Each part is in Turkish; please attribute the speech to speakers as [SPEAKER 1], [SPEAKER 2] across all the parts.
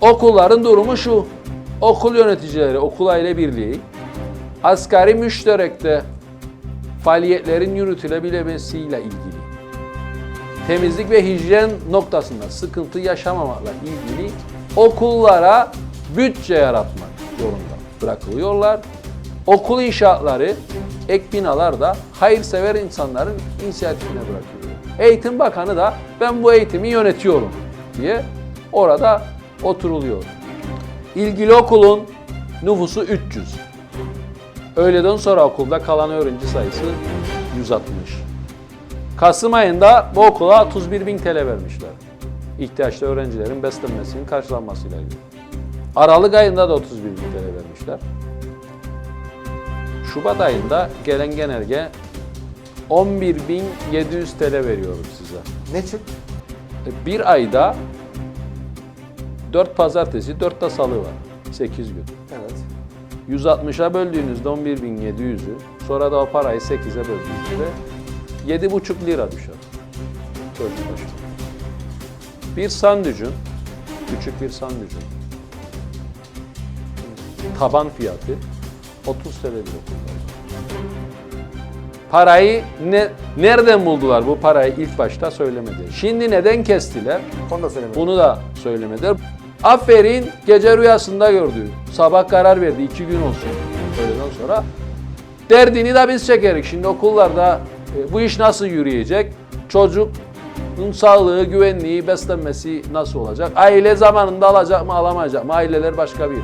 [SPEAKER 1] Okulların durumu şu. Okul yöneticileri, okul aile birliği, asgari müşterekte faaliyetlerin yürütülebilmesiyle ilgili, temizlik ve hijyen noktasında sıkıntı yaşamamakla ilgili okullara bütçe yaratmak zorunda bırakılıyorlar. Okul inşaatları, ek binalar da hayırsever insanların inisiyatifine bırakılıyor. Eğitim Bakanı da ben bu eğitimi yönetiyorum diye orada oturuluyor. İlgili okulun nüfusu 300. Öğleden sonra okulda kalan öğrenci sayısı 160. Kasım ayında bu okula 31 bin TL vermişler. İhtiyaçlı öğrencilerin beslenmesinin karşılanmasıyla ilgili. Aralık ayında da 31 bin TL vermişler. Şubat ayında gelen genelge 11.700 TL veriyorum size.
[SPEAKER 2] Ne çık?
[SPEAKER 1] E, Bir ayda 4 pazartesi, 4 de salı var. 8 gün.
[SPEAKER 2] Evet.
[SPEAKER 1] 160'a böldüğünüzde 11.700'ü, sonra da o parayı 8'e böldüğünüzde 7,5 lira düşer. Çocuk başına. Bir sandviçin, küçük bir sandviçin taban fiyatı 30 TL bir okulda. Parayı ne, nereden buldular bu parayı ilk başta söylemedi. Şimdi neden kestiler?
[SPEAKER 2] Onu da söylemedim.
[SPEAKER 1] Bunu da söylemediler. Aferin gece rüyasında gördü. Sabah karar verdi iki gün olsun. Öğleden sonra. Derdini de biz çekerik. Şimdi okullarda e, bu iş nasıl yürüyecek? Çocuğun sağlığı, güvenliği, beslenmesi nasıl olacak? Aile zamanında alacak mı, alamayacak mı? Aileler başka bir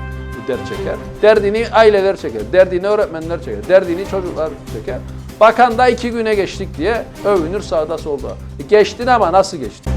[SPEAKER 1] dert çeker. Derdini aileler çeker. Derdini öğretmenler çeker. Derdini çocuklar çeker. Bakan da iki güne geçtik diye övünür sağda solda. E, Geçtin ama nasıl geçtin?